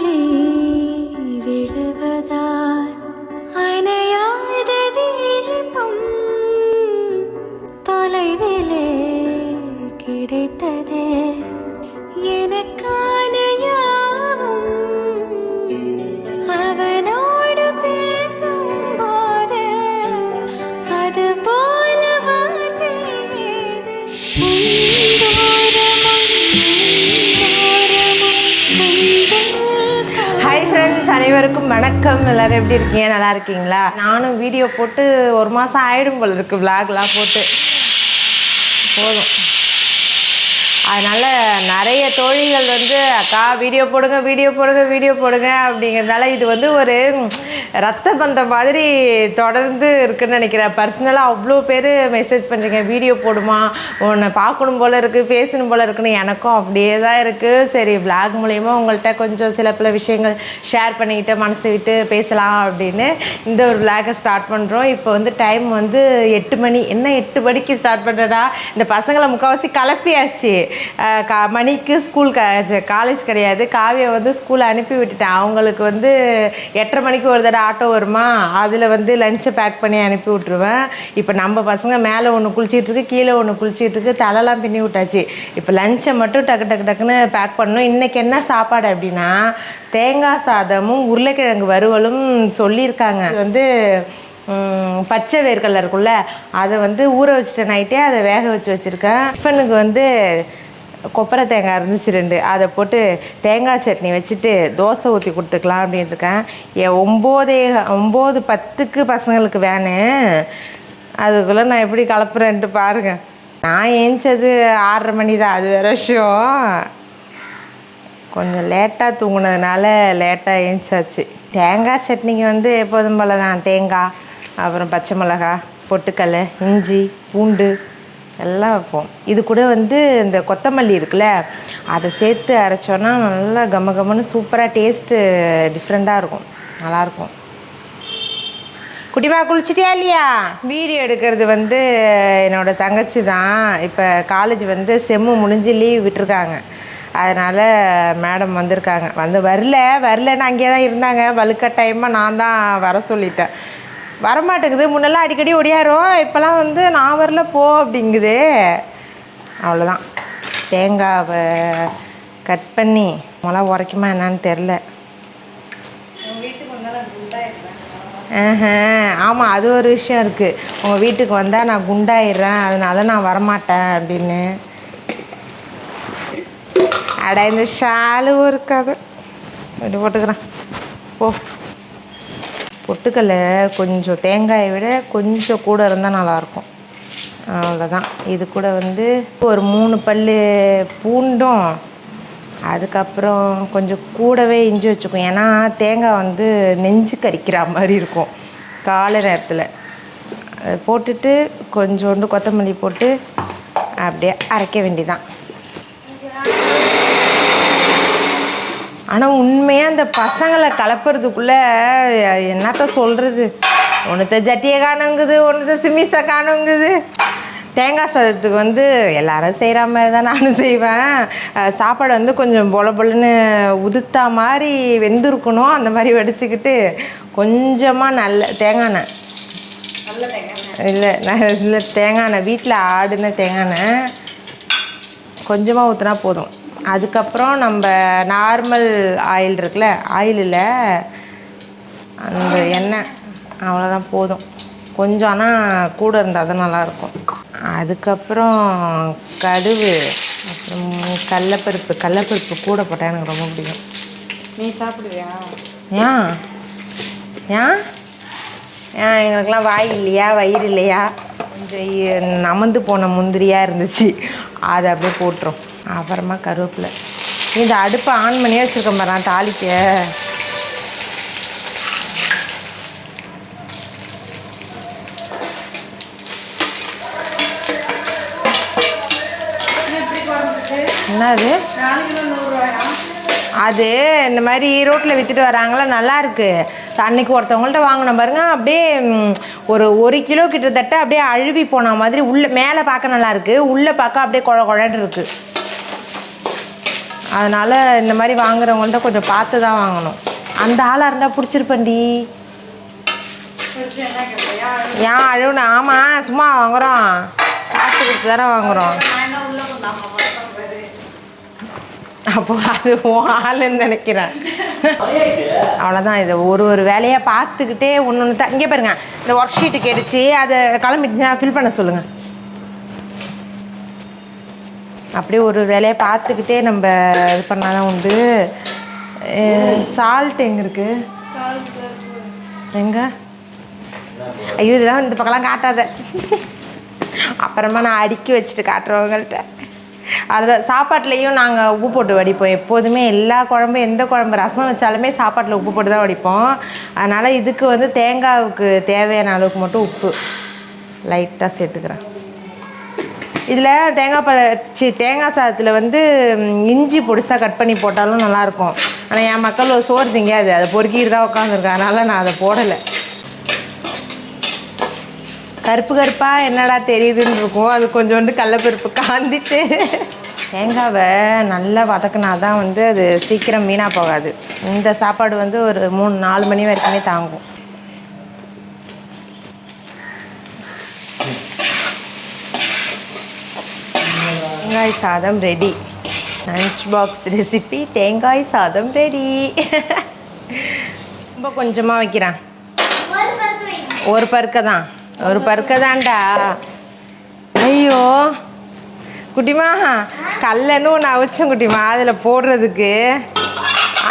Lee. எப்படி இருக்கீங்க நல்லா இருக்கீங்களா? நானும் வீடியோ போட்டு ஒரு மாதம் ஆயிடும் போல இருக்கு விளாக்லாம் போட்டு. போதும். அதனால் நிறைய தோழிகள் வந்து அக்கா வீடியோ போடுங்க வீடியோ போடுங்க வீடியோ போடுங்க அப்படிங்கிறதுனால இது வந்து ஒரு ரத்த பந்தம் மாதிரி தொடர்ந்து இருக்குன்னு நினைக்கிறேன். பர்சனலாக அவ்வளோ பேர் மெசேஜ் பண்ணுறீங்க வீடியோ போடுமா? உன்னை பார்க்கணும் போல் இருக்குது பேசணும் போல் இருக்குன்னு எனக்கும் அப்படியே தான் இருக்குது சரி பிளாக் மூலயமா உங்கள்கிட்ட கொஞ்சம் சில பல விஷயங்கள் ஷேர் பண்ணிக்கிட்டு மனசு விட்டு பேசலாம் அப்படின்னு இந்த ஒரு பிளாகை ஸ்டார்ட் பண்ணுறோம் இப்போ வந்து டைம் வந்து எட்டு மணி. என்ன எட்டு மணிக்கு ஸ்டார்ட் பண்ணுறடா இந்த பசங்களை முக்கால்வாசி கலப்பியாச்சு. க கா மணிக்கு ஸ்கூல் காலேஜ் கிடையாது. காவியை வந்து ஸ்கூல் அனுப்பி விட்டுட்டேன். அவங்களுக்கு வந்து எட்டரை மணிக்கு ஒரு தடவை ஆட்டோ வருமா? அதில் வந்து லஞ்சை பேக் பண்ணி அனுப்பி விட்ருவேன் இப்போ நம்ம பசங்க மேலே ஒன்று குளிச்சிகிட்ருக்கு கீழே ஒன்று குளிச்சிட்டு இருக்கு தலைலாம் பின்னி விட்டாச்சு. இப்போ லஞ்சை மட்டும் டக்கு டக்கு டக்குன்னு பேக் பண்ணணும். இன்றைக்கி என்ன சாப்பாடு அப்படின்னா தேங்காய் சாதமும் உருளைக்கிழங்கு வறுவலும் சொல்லியிருக்காங்க. இது வந்து பச்சை வேர்க்கடலை இருக்குல்ல அதை வந்து ஊற வச்சுட்ட நைட்டே அதை வேக வச்சு வச்சுருக்கேன். டிஃபனுக்கு வந்து கொப்பரை தேங்காய் இருந்துச்சு ரெண்டு. அதை போட்டு தேங்காய் சட்னி வச்சுட்டு தோசை ஊற்றி கொடுத்துக்கலாம் அப்படின்னு இருக்கேன். என் ஒம்போதே ஒம்பது பத்துக்கு பசங்களுக்கு வேனு. அதுக்குள்ளே நான் எப்படி கலப்புறேன்ட்டு பாருங்க. நான் ஏஞ்சது ஆறரை மணி தான் அது வேற விஷயம். கொஞ்சம் லேட்டாக தூங்கினதுனால லேட்டாக ஏஞ்சாச்சு. தேங்காய் சட்னிக்கு வந்து எப்போதும் போல தான் தேங்காய் அப்புறம் பச்சை மிளகா பொட்டுக்கடலை இஞ்சி பூண்டு எல்லாம் வைப்போம் இது கூட வந்து இந்த கொத்தமல்லி இருக்குல்ல அதை சேர்த்து அரைச்சோன்னா நல்லா கம கமன்னு சூப்பராக டேஸ்ட்டு டிஃப்ரெண்ட்டாக இருக்கும். நல்லாயிருக்கும் குட்டிமா குளிச்சிட்டியா இல்லையா? வீடியோ எடுக்கிறது வந்து என்னோடய தங்கச்சி தான். இப்போ காலேஜ் வந்து செம்மு முடிஞ்சு லீவ் விட்டுருக்காங்க. அதனால் மேடம் வந்திருக்காங்க. வந்து வரல வரலன்னு அங்கேயே தான் இருந்தாங்க. வலுக்கட்டாயமாக நான் தான் வர சொல்லிட்டேன். வரமாட்டேங்குது. முன்னெல்லாம் அடிக்கடி ஒடியாரும் இப்போல்லாம் வந்து நான் வரல போ அப்படிங்குது. அவ்வளோதான் தேங்காவை கட் பண்ணி மிளகா உரைக்குமா என்னன்னு தெரில ஆமாம் அது ஒரு விஷயம் இருக்குது உங்கள் வீட்டுக்கு வந்தால் நான் குண்டாயிடுறேன். அதனால நான் வரமாட்டேன் அப்படின்னு. அட இந்த ஷாலு ஒரு கதை. போட்டுக்கிறேன். போ. பொட்டுக்கல்லை கொஞ்சம் தேங்காயை விட கொஞ்சம் கூட இருந்தால் நல்லாயிருக்கும். அவ்வளோதான் இது கூட வந்து ஒரு மூணு பல் பூண்டும் அதுக்கப்புறம் கொஞ்சம் கூடவே இஞ்சி வச்சுக்கும். ஏன்னா தேங்காய் வந்து நெஞ்சு கறிக்கிற மாதிரி இருக்கும் காலை நேரத்தில். அதை போட்டுட்டு கொஞ்சோண்டு கொத்தமல்லி போட்டு அப்படியே அரைக்க வேண்டிதான் ஆனால் உண்மையாக அந்த பசங்களை கலப்புறதுக்குள்ளே என்னத்த சொல்கிறது ஒன்றுத்த ஜட்டியை காணுங்குது ஒன்றுத்த சிமிஸை காணுங்குது. தேங்காய் சாதத்துக்கு வந்து எல்லாரும் செய்கிற மாதிரி தான் நானும் செய்வேன். சாப்பாடு வந்து கொஞ்சம் பொல பொலன்னு உதுத்தா மாதிரி வெந்திருக்கணும். அந்த மாதிரி வடிச்சுக்கிட்டு கொஞ்சமாக நல்ல தேங்காய் எண்ணெய். இல்லை நான் இல்லை தேங்காய் எண்ணெய். வீட்டில் ஆடின தேங்காய் எண்ணெய். கொஞ்சமாக ஊற்றினா போதும். அதுக்கப்புறம் நம்ம நார்மல் ஆயில் இருக்குல்ல ஆயிலில் அந்த எண்ணெய் அவ்வளோதான் போதும். கொஞ்சம் ஆனால் கூட இருந்தால் தான் நல்லாயிருக்கும் அதுக்கப்புறம் கடுகு அப்புறம் கடலப்பருப்பு கடலப்பருப்பு கூட போட்டால் எனக்கு ரொம்ப பிடிக்கும். நீ சாப்பிடுவியா? ஏன் ஏன் ஏன் எங்களுக்கெல்லாம் வாய் இல்லையா வயிறு இல்லையா? கொஞ்சம் நமந்து போன முந்திரியாக இருந்துச்சு. அதை அப்படியே போட்டுரும். அப்புறமா கருவேப்பிலை. இந்த அடுப்பை ஆன் பண்ணியே வச்சுருக்கேன் பாரு நான் தாளிக்க. என்னது? அது இந்த மாதிரி ஈரோட்டில் விற்றுட்டு வராங்களா? நல்லாயிருக்கு அன்னைக்கு ஒருத்தவங்கள்ட்ட வாங்கினோம் பாருங்க அப்படியே ஒரு ஒரு கிலோ கிட்டத்தட்ட அப்படியே அழுவி போன மாதிரி உள்ளே மேலே பார்க்க நல்லாயிருக்கு உள்ளே பார்க்க அப்படியே குழ குழன்னு இருக்குது அதனால் இந்த மாதிரி வாங்குறவங்கள்ட்ட கொஞ்சம் பார்த்து தான் வாங்கணும். அந்த ஆளாக இருந்தால் பிடிச்சிருப்பேன்டி. ஏன் அழுவுன? ஆமாம் சும்மா வாங்குகிறோம் காசு கொடுத்து தானே வாங்குறோம். அப்போ அது ஆளுன்னு நினைக்கிறேன். அவ்வளோதான் இதை ஒரு ஒரு வேலையாக பார்த்துக்கிட்டே ஒன்று ஒன்று தான் இங்கே பாருங்க இந்த ஒர்க் ஷீட்டு கேட்டுச்சு அதை கிளம்பிட்டு ஃபில் பண்ண சொல்லுங்கள் அப்படியே ஒரு வேலையை பார்த்துக்கிட்டே நம்ம இது பண்ணால் தான் உண்டு சால்ட் எங்கே இருக்குது எங்கே? ஐயோ இதெல்லாம் இந்த பக்கம்லாம் காட்டாத. அப்புறமா நான் அடுக்கி வச்சுட்டு காட்டுறவங்கள்ட்ட அதுதான் சாப்பாட்லேயும் நாங்கள் உப்பு போட்டு வடிப்போம். எப்போதுமே எல்லா குழம்பும் எந்த குழம்பு ரசம் வச்சாலுமே சாப்பாட்டில் உப்பு போட்டு தான் வடிப்போம். அதனால் இதுக்கு வந்து தேங்காவுக்கு தேவையான அளவுக்கு மட்டும் உப்பு. லைட்டாக சேர்த்துக்கிறேன். இதில் தேங்காய் ப சி தேங்காய் சாதத்தில் வந்து இஞ்சி பொடிசாக கட் பண்ணி போட்டாலும் நல்லாயிருக்கும் ஆனால் என் மக்கள் ஒரு சோறு திங்காது. அதை பொறுக்கிட்டு தான் உட்காந்துருக்கேன் அதனால் நான் அதை போடலை. கருப்பு கருப்பாக என்னடா தெரியுதுன்னு இருக்கும் அது கொஞ்சோண்டு கடலப்பருப்பு காந்திட்டு. தேங்காவை நல்லா வதக்குனா தான் வந்து அது சீக்கிரம் வீணாக போகாது. இந்த சாப்பாடு வந்து ஒரு மூணு நாலு மணி வரைக்குமே தாங்கும். தேங்காய் சாதம் ரெடி லஞ்ச் பாக்ஸ் ரெசிபி தேங்காய் சாதம் ரெடி ரொம்ப கொஞ்சமாக வைக்கிறேன். ஒரு பருக்க தான். ஒரு பருக்க தான்டா. ஐயோ. குட்டிமா கல்லன்னு ஒன்று அவிச்சேன் குட்டிமா அதில் போடுறதுக்கு.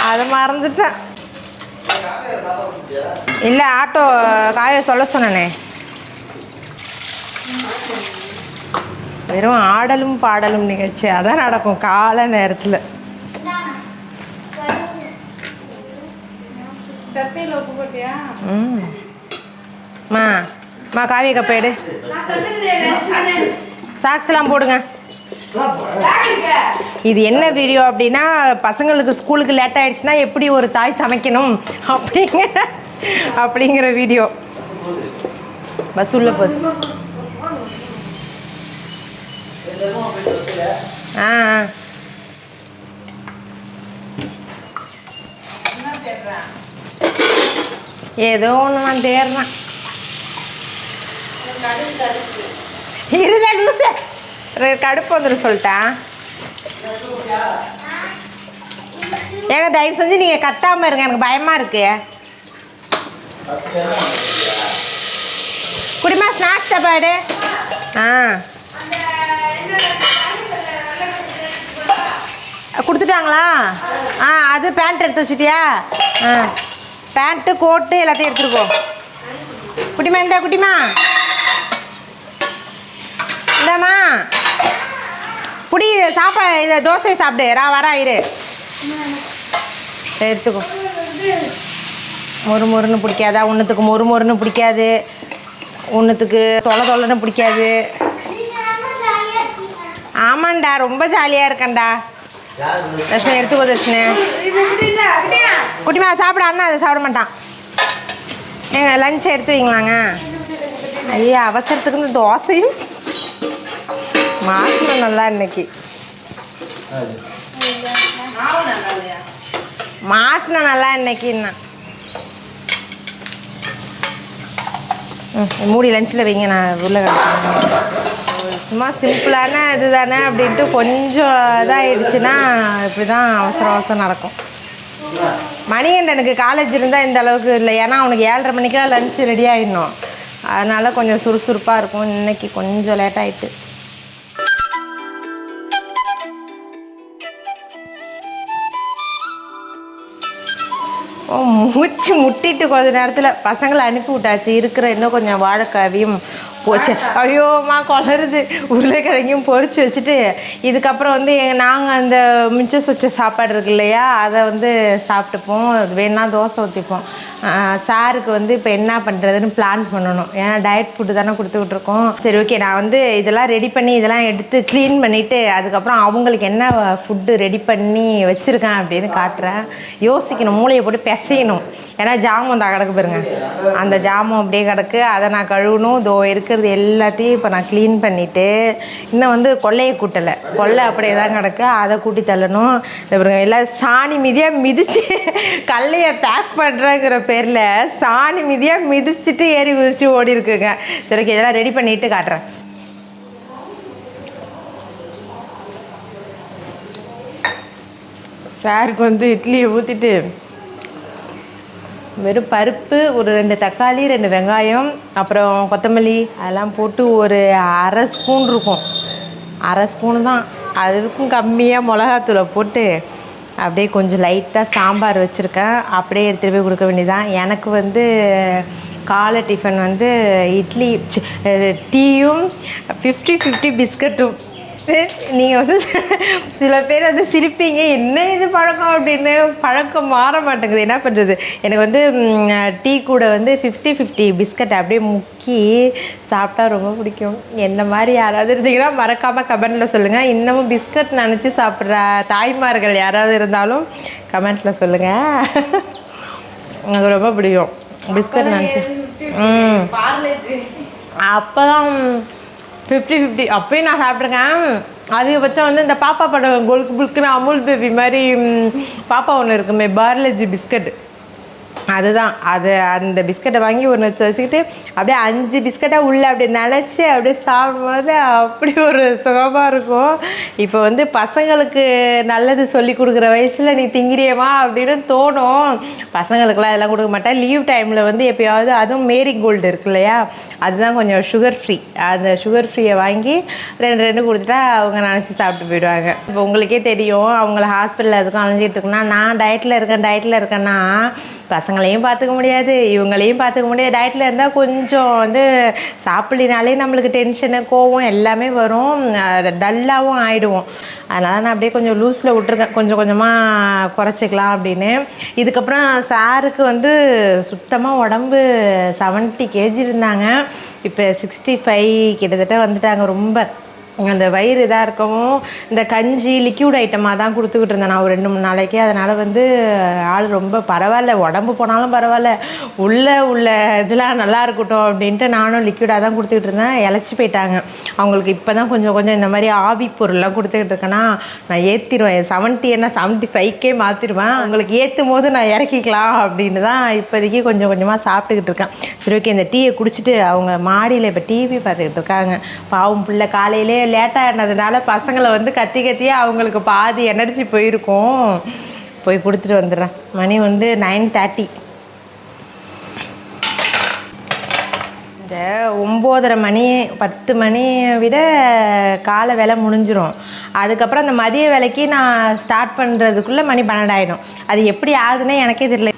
அதை மறந்துட்டேன். இல்லை ஆட்டோ காய சொல்ல சொன்னனே. வெறும் ஆடலும் பாடலும் நிகழ்ச்சி அதான் நடக்கும் காலை நேரத்தில். ம். மா காவிய கப்பை எடு. சாக்ஸ்லாம் போடுங்க. இது என்ன வீடியோ அப்படின்னா பசங்களுக்கு ஸ்கூலுக்கு லேட் ஆயிடுச்சுன்னா எப்படி ஒரு தாய் சமைக்கணும் அப்படிங்கிற அப்படிங்கிற வீடியோ பஸ் உள்ள போகுது ஆ ஆ. ஏதோ ஒன்று நான் தேடுறேன். இருதா லூசு. கடுப்பு வந்துடும் சொல்லிட்டேன் ஏங்க தயவு செஞ்சு நீங்கள் கத்தாமல் இருங்க. எனக்கு பயமாக இருக்கு. குடிமா ஸ்நாக்ஸ் சாப்பாடு. ஆ. கொடுத்துட்டாங்களா? ஆ அது பேண்ட் எடுத்து வச்சுட்டியா? ஆ. பேண்ட்டு கோட்டு எல்லாத்தையும் எடுத்துட்டு போ குட்டிமா இந்தா குட்டிமா இந்தாம்மா. புடி சாப்பாடு இதை தோசை சாப்பிடு. ரா வரா இரு. எடுத்துக்கோ. மொறு மொறுன்னு பிடிக்காதா? ஒன்றுத்துக்கு மொறு மொறுன்னு பிடிக்காது. ஒன்றுத்துக்கு தொலை தொலைன்னு பிடிக்காது. ஆமாண்டா ரொம்ப ஜாலியாக இருக்கேன்டா. தர்ஷனே எடுத்துக்கோ தர்ஷனே. குட்டிமா சாப்பிட அண்ணா அதை சாப்பிட மாட்டான். ஏங்க லஞ்சை எடுத்து வைங்களாங்க? ஐயா அவசரத்துக்கு இந்த தோசையும் மாசம் நல்லா இன்னைக்கு. மாட்டின நல்லா இன்னைக்கு என்ன மூடி லஞ்சில் வைங்க நான் உள்ள கிடக்கிறேன் சும்மா சிம்பிளான இது தானே அப்படின்ட்டு கொஞ்சம் இதாகிடுச்சுன்னா இப்படி தான் அவசர அவசரம் நடக்கும். மணிகண்டனுக்கு காலேஜ் இருந்தால் இந்த அளவுக்கு இல்லை. ஏன்னா அவனுக்கு ஏழரை மணிக்கா லன்ச் ரெடி ஆகிடணும் அதனால் கொஞ்சம் சுறுசுறுப்பாக இருக்கும். இன்னைக்கு கொஞ்சம் லேட் மூச்சு முட்டிட்டு கொஞ்ச நேரத்தில் பசங்களை அனுப்பி விட்டாச்சு. இருக்கிற இன்னும் கொஞ்சம் வாழைக்காவையும் போச்சு. ஐயோம்மா குளருது உருளைக்கிழங்கையும் பொறிச்சு வச்சுட்டு இதுக்கப்புறம் வந்து நாங்கள் அந்த மிச்ச சுச்ச சாப்பாடு இருக்கு இல்லையா அதை வந்து சாப்பிட்டுப்போம். வேணா தோசை ஊற்றிப்போம் சாருக்கு வந்து இப்போ என்ன பண்ணுறதுன்னு பிளான் பண்ணணும். ஏன்னா டயட் ஃபுட்டு தானே கொடுத்துக்கிட்டு இருக்கோம் சரி ஓகே நான் வந்து இதெல்லாம் ரெடி பண்ணி இதெல்லாம் எடுத்து க்ளீன் பண்ணிவிட்டு அதுக்கப்புறம் அவங்களுக்கு என்ன ஃபுட்டு ரெடி பண்ணி வச்சுருக்கேன் அப்படின்னு காட்டுறேன். யோசிக்கணும் மூளையை போட்டு பிசையணும். ஏன்னா ஜாமம் தான் கிடக்கு பாருங்க. அந்த ஜாமம் அப்படியே கிடக்கு. அதை நான் கழுவணும். இதோ இருக்கிறது எல்லாத்தையும் இப்போ நான் க்ளீன் பண்ணிவிட்டு இன்னும் வந்து கொள்ளையை கூட்டலை. கொள்ளை அப்படியே தான் கிடக்கு. அதை கூட்டி தள்ளணும். இந்த பாருங்க எல்லாம் சாணி மிதியாக மிதித்து கல்லையை பேக் பண்ணுறேங்கிற பேரில் சாணி மிதியாக மிதிச்சுட்டு ஏறி குதிச்சு ஓடி இருக்குங்க. சரி ஓகே இதெல்லாம் ரெடி பண்ணிட்டு காட்டுறேன். சாருக்கு வந்து இட்லியை ஊற்றிட்டு வெறும் பருப்பு ஒரு ரெண்டு தக்காளி ரெண்டு வெங்காயம் அப்புறம் கொத்தமல்லி அதெல்லாம் போட்டு ஒரு அரை ஸ்பூன் இருக்கும். அரை ஸ்பூனு தான். அதுக்கும் கம்மியாக மிளகாத்தூளை போட்டு அப்படியே கொஞ்சம் லைட்டாக சாம்பார் வச்சுருக்கேன். அப்படியே எடுத்துகிட்டு போய் கொடுக்க வேண்டியதான் எனக்கு வந்து காலை டிஃபன் வந்து இட்லி டீயும் ஃபிஃப்டி ஃபிஃப்டி பிஸ்கட்டும் நீங்கள் வந்து சில பேர் வந்து சிரிப்பீங்க என்ன இது பழக்கம்? அப்படின்னு பழக்கம் மாற மாட்டேங்குது. என்ன பண்ணுறது எனக்கு வந்து டீ கூட வந்து ஃபிஃப்டி ஃபிஃப்டி பிஸ்கட் அப்படியே முக்கி சாப்பிட்டா ரொம்ப பிடிக்கும். என்ன மாதிரி யாராவது இருந்தீங்கன்னா மறக்காமல் கமெண்ட்டில் சொல்லுங்கள் இன்னமும் பிஸ்கட் நினச்சி சாப்பிட்ற தாய்மார்கள் யாராவது இருந்தாலும் கமெண்ட்டில் சொல்லுங்கள் எனக்கு ரொம்ப பிடிக்கும். பிஸ்கட் நினச்சி. ம். அப்போ தான் ஃபிஃப்டி ஃபிஃப்டி அப்பயும் நான் சாப்பிட்ருக்கேன் அதிகபட்சம் வந்து இந்த பாப்பா படம் குல்க் புழுக்குன்னு அமுல் பேபி மாதிரி பாப்பா ஒன்று இருக்குமே பார்லஜி பிஸ்கட் அதுதான். அது அந்த பிஸ்கட்டை வாங்கி ஒரு நச்சு வச்சுக்கிட்டு அப்படியே அஞ்சு பிஸ்கட்டை உள்ளே அப்படியே நினச்சி அப்படியே சாப்பிடும்போது அப்படி ஒரு சுகமாக இருக்கும். இப்போ வந்து பசங்களுக்கு நல்லது சொல்லி கொடுக்குற வயசில் நீ திங்கிறியமா அப்படின்னு தோணும். பசங்களுக்குலாம் அதெல்லாம் கொடுக்க மாட்டேன் லீவ் டைமில் வந்து எப்பயாவது அதுவும் மேரி கோல்டு இருக்கு இல்லையா? அதுதான் கொஞ்சம் சுகர் ஃப்ரீ அந்த சுகர் ஃப்ரீயை வாங்கி ரெண்டு ரெண்டு கொடுத்துட்டா அவங்க நினச்சி சாப்பிட்டு போயிடுவாங்க. இப்போ உங்களுக்கே தெரியும். அவங்கள ஹாஸ்பிட்டலில் எதுக்கும் அலைஞ்சிட்டு இருக்குன்னா நான் டயட்டில் இருக்கேன் டயட்டில் இருக்கேன்னா பசங்களையும் பார்த்துக்க முடியாது இவங்களையும் பார்த்துக்க முடியாது. டயட்டில் இருந்தால் கொஞ்சம் வந்து சாப்பிட்லினாலே நம்மளுக்கு டென்ஷனு கோவம் எல்லாமே வரும். டல்லாகவும் ஆகிடுவோம் அதனால் நான் அப்படியே கொஞ்சம் லூஸில் விட்ருக்கேன் கொஞ்சம் கொஞ்சமாக குறைச்சிக்கலாம் அப்படின்னு. இதுக்கப்புறம் சாருக்கு வந்து சுத்தமாக உடம்பு செவன்ட்டி கேஜி இருந்தாங்க. இப்போ சிக்ஸ்டி ஃபைவ் கிட்டத்தட்ட வந்துட்டாங்க ரொம்ப. அந்த வயிறு இதாக இருக்கவும் இந்த கஞ்சி லிக்யூட் ஐட்டமாக தான் கொடுத்துக்கிட்டு இருந்தேன் நான் ஒரு ரெண்டு மூணு நாளைக்கு. அதனால் வந்து ஆள் ரொம்ப பரவாயில்ல உடம்பு போனாலும் பரவாயில்ல உள்ளே உள்ள இதெல்லாம் நல்லா இருக்கட்டும் அப்படின்ட்டு நானும் லிக்யூடாக தான் கொடுத்துக்கிட்டு இருந்தேன். இழைச்சி போயிட்டாங்க. அவங்களுக்கு இப்போ தான் கொஞ்சம் கொஞ்சம் இந்த மாதிரி ஆவி பொருள்லாம் கொடுத்துக்கிட்டு இருக்கேன்னா நான் ஏற்றிடுவேன் செவன்ட்டி என்ன செவன்ட்டி ஃபைவ்க்கே மாற்றிடுவேன் அவங்களுக்கு ஏற்றும் போது நான் இறக்கிக்கலாம் அப்படின்னு தான் இப்போதைக்கு கொஞ்சம் கொஞ்சமாக சாப்பிட்டுக்கிட்டு இருக்கேன். சரி ஓகே இந்த டீயை குடிச்சிட்டு அவங்க மாடியில் இப்போ டிவி பார்த்துக்கிட்டு இருக்காங்க. பாவம் பிள்ளை காலையிலே லேட்டாக ஆனதுனால பசங்களை வந்து கத்தி கத்தியே அவங்களுக்கு பாதி எனர்ஜி போயிருக்கும். போய் கொடுத்துட்டு வந்துடுறேன். மணி வந்து நைன் தேர்ட்டி இந்த ஒம்போதரை மணி பத்து மணியை விட காலை வேலை முடிஞ்சிரும். அதுக்கப்புறம் அந்த மதிய வேலைக்கு நான் ஸ்டார்ட் பண்ணுறதுக்குள்ளே மணி பன்னெண்டாயிடும். அது எப்படி ஆகுதுன்னே எனக்கே தெரியல.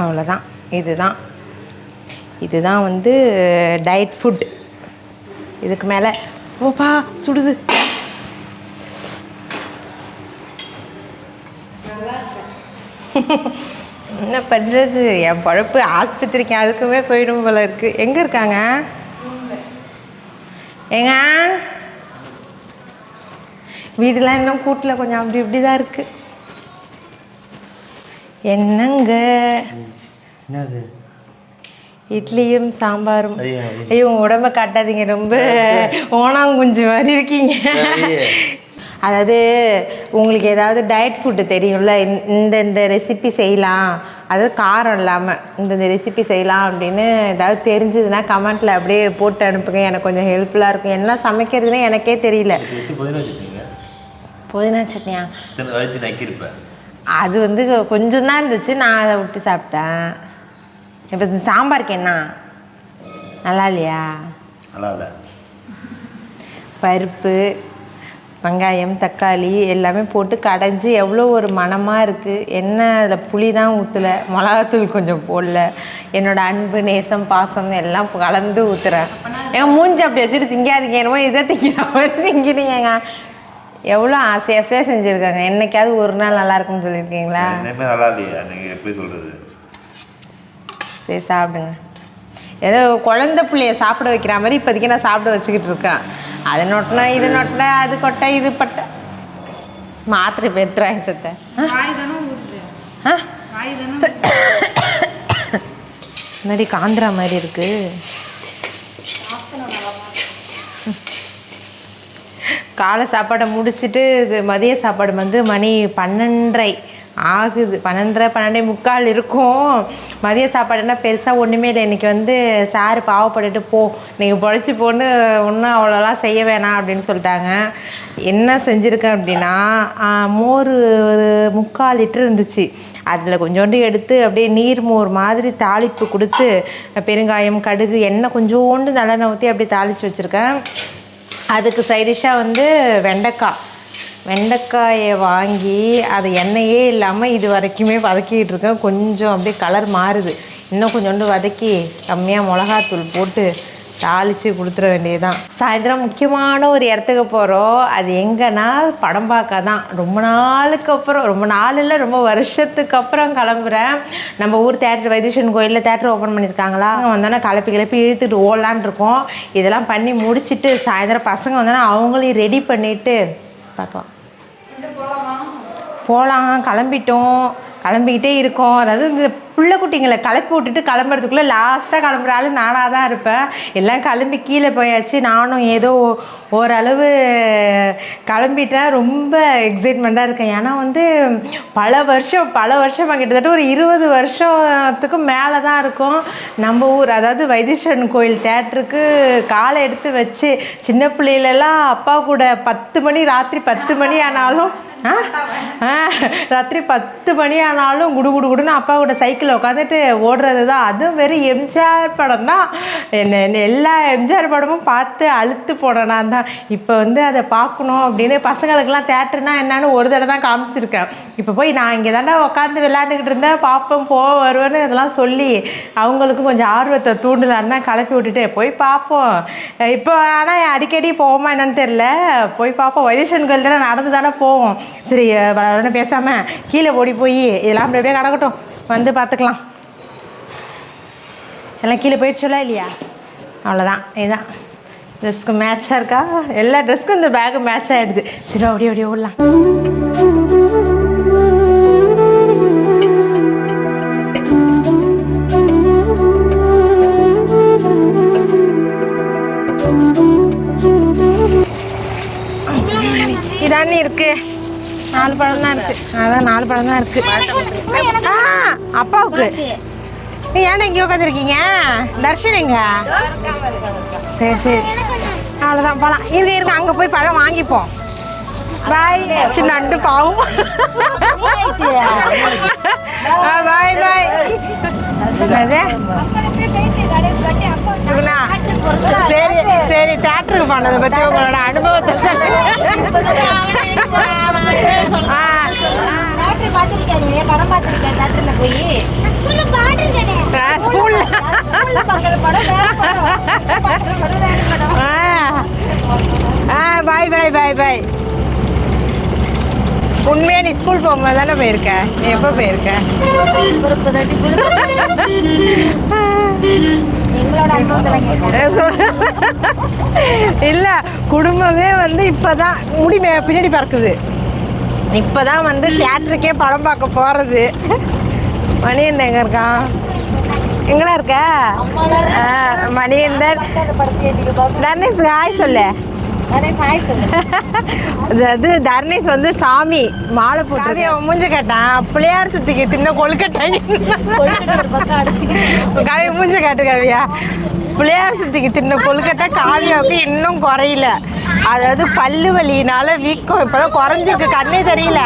அவ்வளோதான். இதுதான். இதுதான் வந்து டயட் ஃபுட் இதுக்கு மேலே ஓப்பா சுடுது. என்ன பண்ணுறது என் பழப்பு ஆஸ்பத்திரிக்கு அதுக்குமே போயிடும் போல இருக்குது எங்கே இருக்காங்க? ஏங்க? வீடெலாம் இன்னும் கூட்டில் கொஞ்சம் அப்படி இப்படி தான் இருக்குது என்னங்க? என்னது? இட்லியும் சாம்பாரும். ஐயோ, உங்க உடம்ப காட்டாதீங்க ரொம்ப. ஓனாங்குஞ்சு மாதிரி இருக்கீங்க. அதாவது உங்களுக்கு ஏதாவது டயட் ஃபுட்டு தெரியும்ல இந்த- இந்த ரெசிபி செய்யலாம். அதாவது காரம் இல்லாமல் இந்த இந்த ரெசிபி செய்யலாம் அப்படின்னு ஏதாவது தெரிஞ்சதுன்னா கமெண்ட்டில் அப்படியே போட்டு அனுப்புங்க. எனக்கு கொஞ்சம் ஹெல்ப்ஃபுல்லாக இருக்கும். என்ன சமைக்கிறதுன்னு எனக்கே தெரியல. புதினா வச்சுருக்கீங்க புதினா சட்னியா? அது வந்து கொஞ்சம் தான் இருந்துச்சு நான் அதை விட்டு சாப்பிட்டேன். இப்போ சாம்பாருக்கு என்ன? நல்லா இல்லையா? நல்லா இல்லை. பருப்பு வெங்காயம் தக்காளி எல்லாமே போட்டு கடைஞ்சி எவ்வளோ ஒரு மணமாக இருக்குது என்ன அதில் புளி தான் ஊற்றலை மிளகாத்தூள் கொஞ்சம் போடல. என்னோட அன்பு நேசம் பாசம் எல்லாம் கலந்து ஊற்றுறேன் எங்கள் மூஞ்சி அப்படி வச்சுட்டு திங்காதீங்க என்னமோ இதை திங்கிற மாதிரி திங்கிறீங்க. எவ்வளோ ஆசை ஆசையாக செஞ்சுருக்காங்க. என்னைக்காவது ஒரு நாள் நல்லா இருக்குன்னு சொல்லியிருக்கீங்களா? என்னமே நல்லா இல்லையா. நீங்கள் எப்படி சொல்கிறது சரி சாப்பிடுங்க. ஏதோ குழந்த பிள்ளைய சாப்பிட வைக்கிற மாதிரி இப்போதைக்கு நான் சாப்பிட வச்சுக்கிட்டு இருக்கேன். அது நொட்டினா இது நொட்டினா அது கொட்டை இது பட்டை. மாத்திரை பெற்றுவாங்க சத்தை. முன்னாடி காந்திரா மாதிரி இருக்கு. காலை சாப்பாடை முடிச்சுட்டு இது மதிய சாப்பாடு வந்து மணி பன்னெண்டரை ஆகுது. பன்னெண்டரை பன்னெண்டே முக்கால் இருக்கும். மதிய சாப்பாடுனா பெருசாக ஒன்றுமே இல்லை. இன்றைக்கி வந்து சார் பாவப்பட்டுட்டு போ நீங்கள் பொழைச்சி போன்னு ஒன்றும் அவ்வளோலாம் செய்ய வேணாம் அப்படின்னு சொல்லிட்டாங்க. என்ன செஞ்சுருக்கேன் அப்படின்னா மோர் ஒரு முக்கால் லிட்டர் இருந்துச்சு. அதில் கொஞ்சோண்டு எடுத்து அப்படியே நீர் மோர் மாதிரி தாளிப்பு கொடுத்து பெருங்காயம் கடுகு எண்ணெய் கொஞ்சோண்டு நல்லெண்ணெய் ஊற்றி அப்படியே தாளித்து வச்சுருக்கேன். அதுக்கு சைடிஷாக வந்து வெண்டைக்காய். வெண்டைக்காயை வாங்கி அது எண்ணெயே இல்லாமல் இது வரைக்குமே வதக்கிட்டு இருக்கேன். கொஞ்சம் அப்படியே கலர் மாறுது. இன்னும் கொஞ்சோண்டு வதக்கி கம்மியாக மிளகாத்தூள் போட்டு தாளித்து கொடுத்துட வேண்டியதுதான். சாயந்தரம் முக்கியமான ஒரு இடத்துக்கு போகிறோம் அது எங்கன்னா படம் பார்க்க தான் ரொம்ப நாளுக்கு அப்புறம் ரொம்ப நாள் இல்லை ரொம்ப வருஷத்துக்கு அப்புறம் கிளம்புறேன். நம்ம ஊர் தேட்டர் வைத்தீஸ்வரன் கோயிலில் தேட்டர் ஓப்பன் பண்ணியிருக்காங்களா அங்கே வந்தோன்னே கலப்பி கிளப்பி இழுத்துட்டு ஓடலான் இருக்கோம். இதெல்லாம் பண்ணி முடிச்சிட்டு சாயந்தரம் பசங்க வந்தோன்னே அவங்களையும் ரெடி பண்ணிவிட்டு பார்க்கலாம். போகலாம் கிளம்பிட்டோம். கிளம்பிக்கிட்டே இருக்கோம். அதாவது இந்த புள்ள குட்டிங்களை கிளப்பி விட்டுட்டு கிளம்புறதுக்குள்ளே லாஸ்ட்டாக கிளம்புற நானாக தான் இருப்பேன். எல்லாம் கிளம்பி கீழே போயாச்சு. நானும் ஏதோ ஓரளவு கிளம்பிட்டேன். ரொம்ப எக்ஸைட்மெண்ட்டாக இருக்கேன். ஏன்னா வந்து பல வருஷம் பல வருஷமாக கிட்டத்தட்ட ஒரு இருபது வருஷத்துக்கு மேலே தான் இருக்கும். நம்ம ஊர் அதாவது வைத்தீஸ்வரன் கோயில் தேட்டருக்கு காலை எடுத்து வச்சு சின்ன பிள்ளையிலலாம் அப்பா கூட பத்து மணி ராத்திரி பத்து மணி ஆனாலும் ஆ? ராத்திரி பத்து மணி ஆனாலும் குடு குடு குடுன்னு அப்பா கூட சைக்கிள் சைக்கிளில் உட்காந்துட்டு ஓடுறது தான் அதுவும் வெறும் எம்ஜிஆர் படம் தான் என்ன என்ன எல்லா எம்ஜிஆர் படமும் பார்த்து அழுத்து போனேன் நான் தான். இப்போ வந்து அதை பார்க்கணும் அப்படின்னு பசங்களுக்கெல்லாம் தேட்டர்னா என்னன்னு ஒரு தடவை தான் காமிச்சிருக்கேன். இப்போ போய் நான் இங்கே தானே உட்காந்து விளையாண்டுக்கிட்டு இருந்தேன். பார்ப்பேன் போ வருவேன்னு இதெல்லாம் சொல்லி அவங்களுக்கும் கொஞ்சம் ஆர்வத்தை தூண்டலான்னு தான் கிளப்பி விட்டுட்டு போய் பார்ப்போம். இப்போ ஆனால் அடிக்கடி போவோமா என்னன்னு தெரில போய் பார்ப்போம். வைத்தீஸ்வரன் கோயில் தானே நடந்து தானே போவோம். சரி வளரன்னு பேசாமல் கீழே ஓடி போய் இதெல்லாம் அப்படி அப்படியே நடக்கட்டும். வந்து பார்த்துக்கலாம். எல்லாம் கீழே போயிடுச்சுல இல்லையா? அவ்வளோதான் இதுதான் ட்ரெஸ்க்கு மேட்சாக இருக்கா? எல்லா ட்ரெஸ்க்கும் இந்த பேக்கு மேட்ச் ஆகிடுது சரி அப்படியே அப்படியே ஓடலாம். இதானே இருக்கு. நாலு பழம் தான் இருக்கு. அதான் நாலு பழம் தான் இருக்கு அப்பாவுக்கு? நீ ஏன்னா இங்கே உட்காந்துருக்கீங்க தர்ஷன் எங்க? சரி சரி. அவ்வளோதான் பழம் இருங்க இருங்க அங்கே போய் பழம் வாங்கிப்போம். பாய் சின்ன நண்டு பாவம். பாய் பாய் சரி சரி தேட்டருக்கு போனதை பற்றி உங்களோட அனுபவத்தை ஆ. டாக்டர் பார்த்துருக்கேன் நீங்க படம் பார்த்துருக்கேன் தேட்டரில் போய்? ஸ்கூல்ல ஸ்கூல்ல. பார்க்குற படம் வேற படம். பார்க்குற படம் வேற படம். ஆ. பாய் பாய் பாய் பாய் உண்மையா நீ ஸ்கூல் போகும்போது தானே போயிருக்க? நீ எப்போ போயிருக்க? இல்ல குடும்பமே வந்து இப்பதான் முடி மே- பின்னாடி பறக்குது. இப்பதான் வந்து தியேட்டருக்கே படம் பார்க்க போறது. மணியன் எங்க இருக்கான் எங்கடா இருக்க? மணியந்தர் தர்ணேஷ் ஹாய் சொல்லு. அதாவது தர்ணேஷ் வந்து சாமி மாலை போட்டு. அவன் மூஞ்ச கேட்டான். பிள்ளையார் சுத்திக்கு தின்ன கொழுக்கட்டை. கவி மூஞ்ச காட்டு கவியா. பிள்ளையார் சுத்திக்கு தின்ன கொழுக்கட்டை காவியாவுக்கு இன்னும் குறையல. அதாவது பல்லு வலியினால வீக்கம் இப்பதான் குறைஞ்சிருக்கு. கண்ணே தெரியல.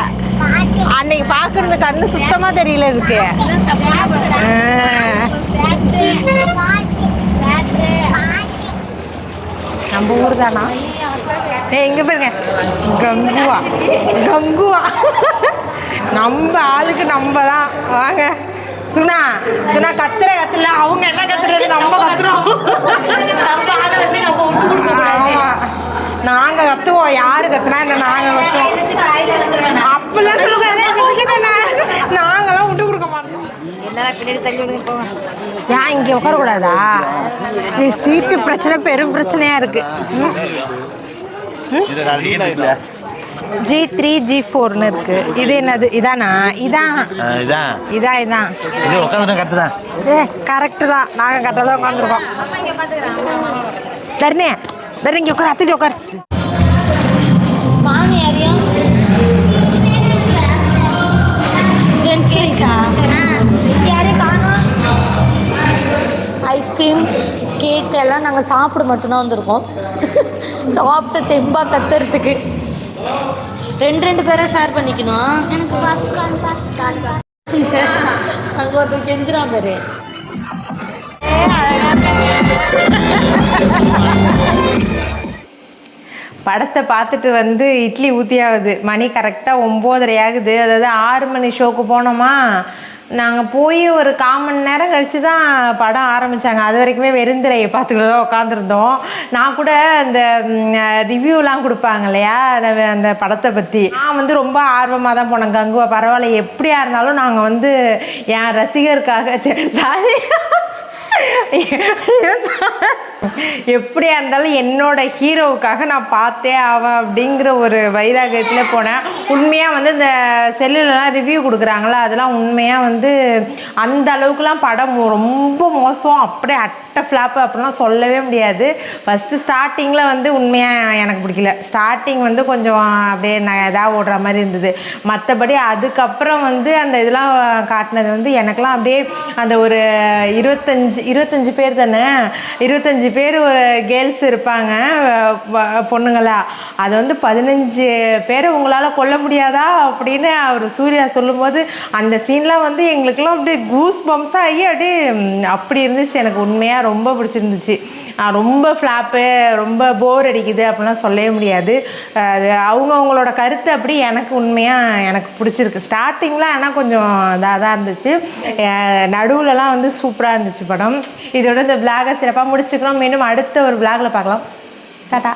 அன்னைக்கு பாக்குறது கண்ணு சுத்தமா தெரியல இதுக்கு ஆ. நம்ம ஊர் தானா ஏ இங்க பாருங்க. கங்குவா. கங்குவா. நம்ம ஆளுக்கு நம்ம தான். வாங்க. சுனா சுனா கத்துற கத்துல அவங்க என்ன கத்துறது? நம்ம கத்துறோம். ஆமா. நாங்க கத்துவோம். யாரு கத்துனா என்ன நாங்க கத்துவோம். அப்பெல்லாம் சொல்லக்கூடாது நாங்களாம் விட்டு கொடுக்க மாட்டோம். என்னடா பின்னாடி தள்ளி விடுங்க போங்க. ஏன் இங்கே உட்காரக்கூடாதா? இது சீட்டு பிரச்சனை பெரும் பிரச்சனையா இருக்கு. இது நான் இல்ல. ஜி த்ரீ ஜி ஃபோர்னு இருக்கு. இது என்னது? இதானா? இதான் இதான் இதான் இதான் கரெக்டு தான். ஏ கரெக்டு தான். நாங்கள் கரெக்டாக தான் உட்காந்துருக்கோம். அம்மா இங்க உட்காந்துக்கிறான் தருணே தருண் இங்கே உட்கார் அத்திட்டு உட்கார் ஐஸ்கிரீம் கேக் எல்லாம் நாங்கள் சாப்பிட மட்டும்தான் வந்திருக்கோம். சாப்பிட்டு தெம்பா கத்துறதுக்கு. ரெண்டு ரெண்டு பேரை ஷேர் பண்ணிக்கணும் அங்கே ஒருத்தர் கெஞ்சிரான் பேரு. படத்தை பார்த்துட்டு வந்து இட்லி ஊற்றி ஆகுது மணி கரெக்டாக ஒம்போதரை ஆகுது அதாவது ஆறு மணி ஷோக்கு போனோமா? நாங்கள் போய் ஒரு கால் மணி நேரம் கழித்து தான் படம் ஆரம்பித்தாங்க அது வரைக்குமே வெறுந்திரையை பார்த்துக்கிட்டு தான் உட்காந்துருந்தோம் நான் கூட அந்த ரிவ்யூலாம் கொடுப்பாங்க இல்லையா? அந்த அந்த படத்தை பற்றி நான் வந்து ரொம்ப ஆர்வமாக தான் போனேன். கங்குவா பரவாயில்ல. எப்படியா இருந்தாலும் நாங்கள் வந்து என் ரசிகருக்காக சாரி. எப்படியா இருந்தாலும் என்னோட ஹீரோவுக்காக நான் பார்த்தே ஆவேன் அப்படிங்கிற ஒரு வைராகியத்தில் போனேன். உண்மையாக வந்து இந்த செல்லுலலாம் ரிவ்யூ கொடுக்குறாங்களா? அதெல்லாம் உண்மையாக வந்து அந்த அளவுக்குலாம் படம் ரொம்ப மோசம். அப்படியே அட்டை ஃப்ளாப்பு அப்படிலாம் சொல்லவே முடியாது. ஃபஸ்ட்டு ஸ்டார்டிங்கில் வந்து உண்மையாக எனக்கு பிடிக்கல. ஸ்டார்டிங் வந்து கொஞ்சம் அப்படியே நான் எதாவது ஓடுற மாதிரி இருந்தது. மற்றபடி அதுக்கப்புறம் வந்து அந்த இதெல்லாம் காட்டினது வந்து எனக்கெலாம் அப்படியே அந்த ஒரு இருபத்தஞ்சி இருபத்தஞ்சி பேர் தானே? இருபத்தஞ்சி பேர் ஒரு கேர்ள்ஸ் இருப்பாங்க பொண்ணுங்களா. அது வந்து பதினஞ்சு பேரை உங்களால் கொல்ல முடியாதா? அப்படின்னு அவர் சூர்யா சொல்லும்போது அந்த சீன்லாம் வந்து எங்களுக்கெல்லாம் அப்படியே கூஸ் பம்ஸாக ஆகி அப்படியே அப்படி இருந்துச்சு. எனக்கு உண்மையாக ரொம்ப பிடிச்சிருந்துச்சு. ரொம்ப ஃப்ளாப்பு ரொம்ப போர் அடிக்குது அப்படிலாம் சொல்லவே முடியாது. அது அவங்கவுங்களோட கருத்து அப்படி எனக்கு உண்மையாக எனக்கு பிடிச்சிருக்கு. ஸ்டார்டிங்கில் ஆனால் கொஞ்சம் இதாக தான் இருந்துச்சு. நடுவுலலாம் வந்து சூப்பராக இருந்துச்சு படம். இதோட இந்த விளாகை சிறப்பாக முடிச்சுக்கிறோம். மீண்டும் அடுத்த ஒரு விளாகில் பார்க்கலாம். டாட்டா.